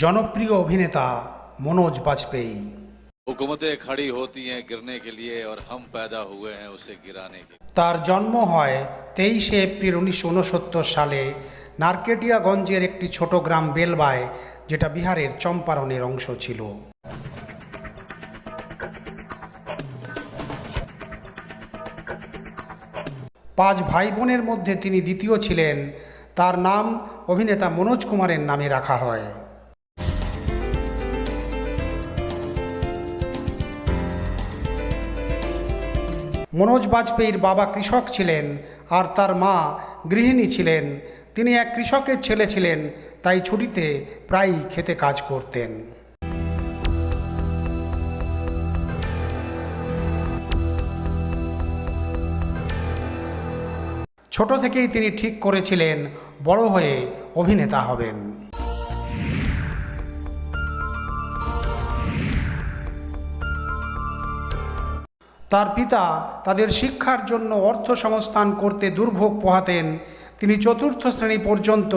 জনপ্রিয় অভিনেতা মনোজ বাজপেয়ী हुकूमतें खड़ी होती हैं गिरने के लिए और हम पैदा हुए हैं उसे गिराने के लिए। তার জন্ম হয় তেইশে এপ্রিল উনিশশো উনসত্তর সালে নারকেটিয়াগঞ্জের একটি ছোট গ্রাম বেলবায় যেটা বিহারের চম্পারণের অংশ ছিল পাঁচ ভাই বোনের মধ্যে তিনি দ্বিতীয় ছিলেন তার নাম অভিনেতা মনোজ কুমারের নামে রাখা হয় মনোজ বাজপেয়ীর বাবা কৃষক ছিলেন আর তার মা গৃহিণী ছিলেন। তিনি এক কৃষকের ছেলে ছিলেন, তাই ছুটিতে প্রায়ই খেতে কাজ করতেন। ছোট থেকেই তিনি ঠিক করেছিলেন, বড় হয়ে অভিনেতা হবেন। তার পিতা তাদের শিক্ষার জন্য অর্থ সংস্থান করতে দুর্ভোগ পোহাতেন। তিনি চতুর্থ শ্রেণি পর্যন্ত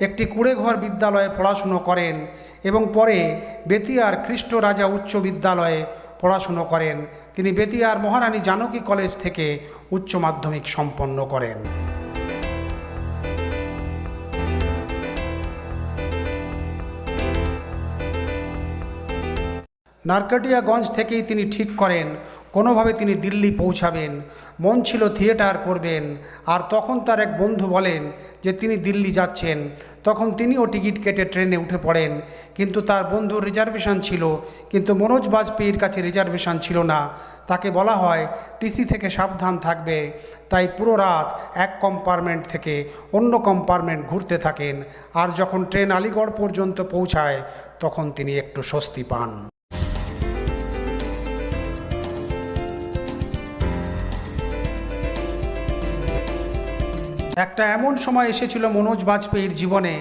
একটি কুড়েঘর বিদ্যালয়ে পড়াশুনো করেন এবং পরে বেতিয়ার খ্রিস্ট রাজা উচ্চ বিদ্যালয়ে পড়াশুনো করেন। তিনি বেতিয়ার মহারানী জানকী কলেজ থেকে উচ্চ মাধ্যমিক সম্পন্ন করেন। নারকাটিয়াগঞ্জ থেকেই তিনি ঠিক করেন। কোনোভাবে তিনি দিল্লি পৌঁছাবেন, মন ছিল থিয়েটার করবেন, আর তখন তার এক বন্ধু বলেন যে তিনি দিল্লি যাচ্ছেন। তখন তিনিও টিকিট কেটে ট্রেনে উঠে পড়েন, কিন্তু তার বন্ধুর রিজার্ভেশন ছিল, কিন্তু মনোজ বাজপেয়ীর কাছে রিজার্ভেশন ছিল না। তাকে বলা হয়, টিসি থেকে সাবধান থাকবে। তাই পুরো রাত এক কম্পার্টমেন্ট থেকে অন্য কম্পার্টমেন্ট ঘুরতে থাকেন, আর যখন ট্রেন আলিগড় পর্যন্ত পৌঁছায়, তখন তিনি একটু স্বস্তি পান। একটা এমন সময় এসেছিল মনোজ বাজপেয়ীর জীবনে,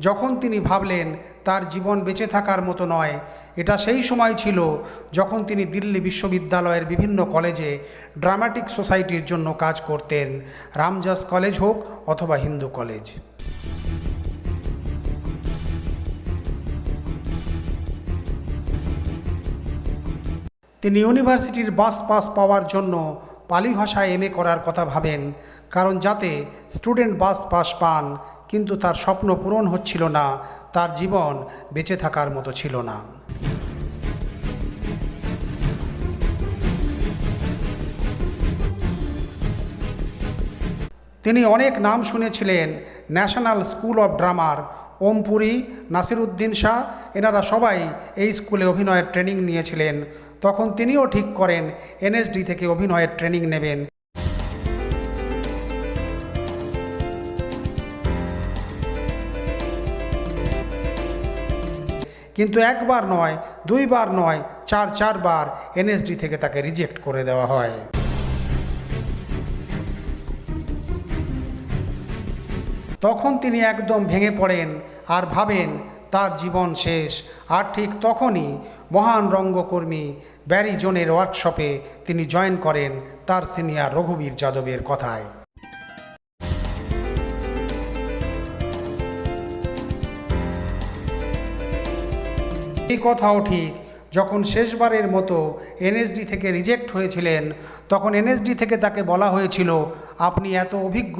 যখন তিনি ভাবলেন, তার জীবন বেঁচে থাকার মতো নয়। এটা সেই সময় ছিল যখন তিনি দিল্লি বিশ্ববিদ্যালয়ের বিভিন্ন কলেজে ড্রামাটিক সোসাইটির জন্য কাজ করতেন, রামজাস কলেজ হোক অথবা হিন্দু কলেজ। তিনি ইউনিভার্সিটির বাস পাস পাওয়ার জন্য পালি ভাষায় এমএ করার কথা ভাবেন, কারণ যাতে স্টুডেন্ট বাস পাস পান, কিন্তু তার স্বপ্ন পূরণ হচ্ছিল না, তার জীবন বেঁচে থাকার মতো ছিল না। তিনি অনেক নাম শুনেছিলেন, ন্যাশনাল স্কুল অফ ড্রামার, ওমপুরি, নাসিরুদ্দিন শাহ, এনারা সবাই এই স্কুলে অভিনয়ের ট্রেনিং নিয়েছিলেন। তখন তিনিও ঠিক করেন, এনএসডি থেকে অভিনয়ের ট্রেনিং নেবেন। কিন্তু একবার নয়, দুইবার নয়, চার, চারবার এনএসডি থেকে তাকে রিজেক্ট করে দেওয়া হয়। তখন তিনি একদম ভেঙে পড়েন আর ভাবেন তার জীবন শেষ। আর ঠিক তখনই মহান রঙ্গকর্মী ব্যারি জোনের ওয়ার্কশপে তিনি জয়েন করেন তার সিনিয়র রঘুবীর যাদবের কথায়। এই কথাও ঠিক, যখন শেষবারের মতো এনএসডি থেকে রিজেক্ট হয়েছিলেন, তখন এনএসডি থেকে তাকে বলা হয়েছিল, আপনি এত অভিজ্ঞ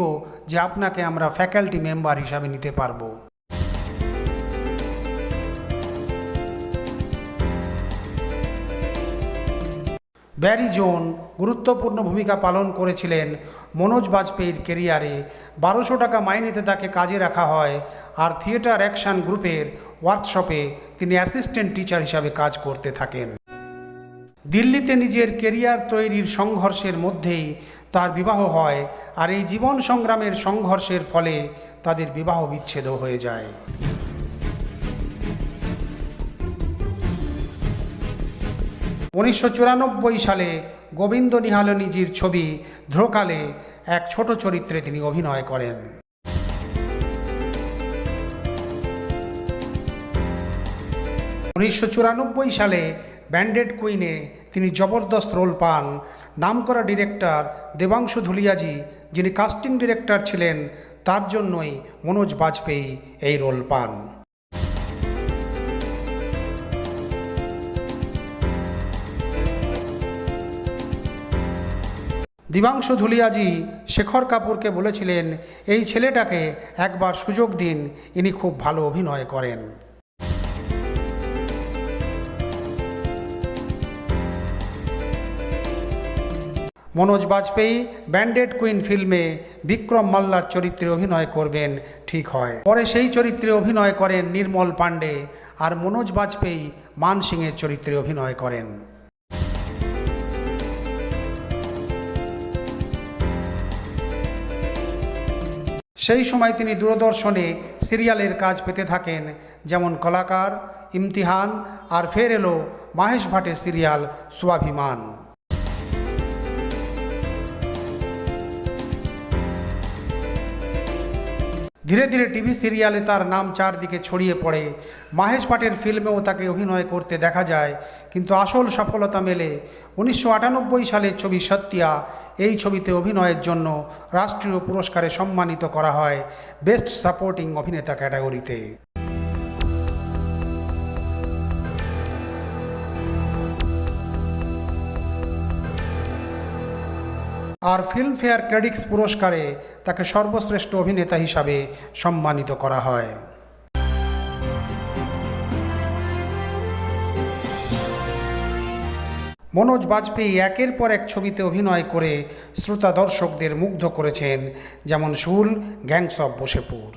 যে আপনাকে আমরা ফ্যাকাল্টি মেম্বার হিসাবে নিতে পারব। ব্যারি জোন গুরুত্বপূর্ণ ভূমিকা পালন করেছিলেন মনোজ বাজপেয়ীর কেরিয়ারে। বারোশো টাকা মাইনেতে তাকে কাজে রাখা হয় আর থিয়েটার অ্যাকশন গ্রুপের ওয়ার্কশপে তিনি অ্যাসিস্ট্যান্ট টিচার হিসাবে কাজ করতে থাকেন। দিল্লিতে নিজের কেরিয়ার তৈরির সংঘর্ষের মধ্যেই তার বিবাহ হয় আর এই জীবন সংগ্রামের সংঘর্ষের ফলে তাদের বিবাহ বিচ্ছেদ হয়ে যায়। উনিশশো চুরানব্বই সালে গোবিন্দ নিহালনিজির ছবি ধ্রোকালে এক ছোট চরিত্রে তিনি অভিনয় করেন। উনিশশো চুরানব্বই সালে ব্যান্ডেড কুইনে তিনি জবরদস্ত রোল পান। নামকরা ডিরেক্টর দেবাংশু ধুলিয়াজি, যিনি কাস্টিং ডিরেক্টর ছিলেন, তার জন্যই মনোজ বাজপেয়ী এই রোল পান। দিবাংশু ধুলিয়াজি শেখর কাপুরকে বলেছিলেন, এই ছেলেটাকে একবার সুযোগ দিন, ইনি খুব ভালো অভিনয় করেন। মনোজ বাজপেয়ী, ব্যান্ডেড কুইন ফিল্মে বিক্রম মাল্লার চরিত্রে অভিনয় করবেন, ঠিক হয়। পরে সেই চরিত্রে অভিনয় করেন নির্মল পাণ্ডে, আর মনোজ বাজপেয়ী মান সিংয়ের চরিত্রে অভিনয় করেন। সেই সময় তিনি দূরদর্শনে সিরিয়ালের কাজ পেতে থাকেন, যেমন কলাকার, ইমতিহান, আর ফের এলো মাহেশ ভাটের সিরিয়াল স্বাভিমান ধীরে ধীরে টিভি সিরিয়ালে তার নাম চারদিকে ছড়িয়ে পড়ে। মাহেশ পাটের ফিল্মেও তাকে অভিনয় করতে দেখা যায়, কিন্তু আসল সফলতা মেলে উনিশশো আটানব্বই সালের ছবি সত্যিয়া। এই ছবিতে অভিনয়ের জন্য রাষ্ট্রীয় পুরস্কারে সম্মানিত করা হয় বেস্ট সাপোর্টিং অভিনেতা ক্যাটাগরিতে আর ফিল্মফেয়ার ক্রেডিক্স পুরস্কারে তাকে সর্বশ্রেষ্ঠ অভিনেতা হিসাবে সম্মানিত করা হয়। মনোজ বাজপেয়ী একের পর এক ছবিতে অভিনয় করে শ্রোতা দর্শকদের মুগ্ধ করেছেন, যেমন শুল গ্যাংস অফ বসেপুর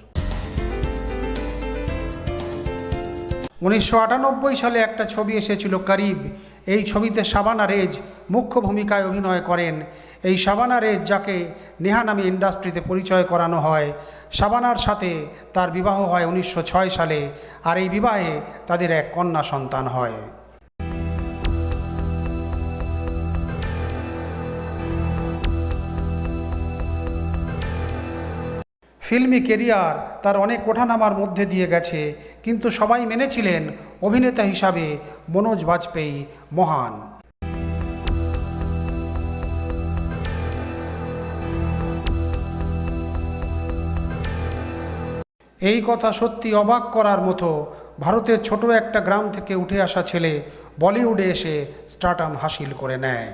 উনিশশো আটানব্বই সালে একটা ছবি এসেছিল করিব। এই ছবিতে শাবানা রেজ মুখ্য ভূমিকায় অভিনয় করেন। এই শাবানা রেজ যাকে নেহা নামে ইন্ডাস্ট্রিতে পরিচয় করানো হয়। শাবানার সাথে তার বিবাহ হয় উনিশশো ছয় সালে, আর এই বিবাহে তাদের এক কন্যা সন্তান হয়। ফিল্মি কেরিয়ার তার অনেক ওঠানামার মধ্যে দিয়ে গেছে, কিন্তু সবাই মেনেছিলেন অভিনেতা হিসাবে মনোজ বাজপেয়ী মহান। এই কথা সত্যি অবাক করার মতো ভারতের ছোট একটা গ্রাম থেকে উঠে আসা ছেলে বলিউডে এসে স্টার্টাম হাসিল করে নেয়।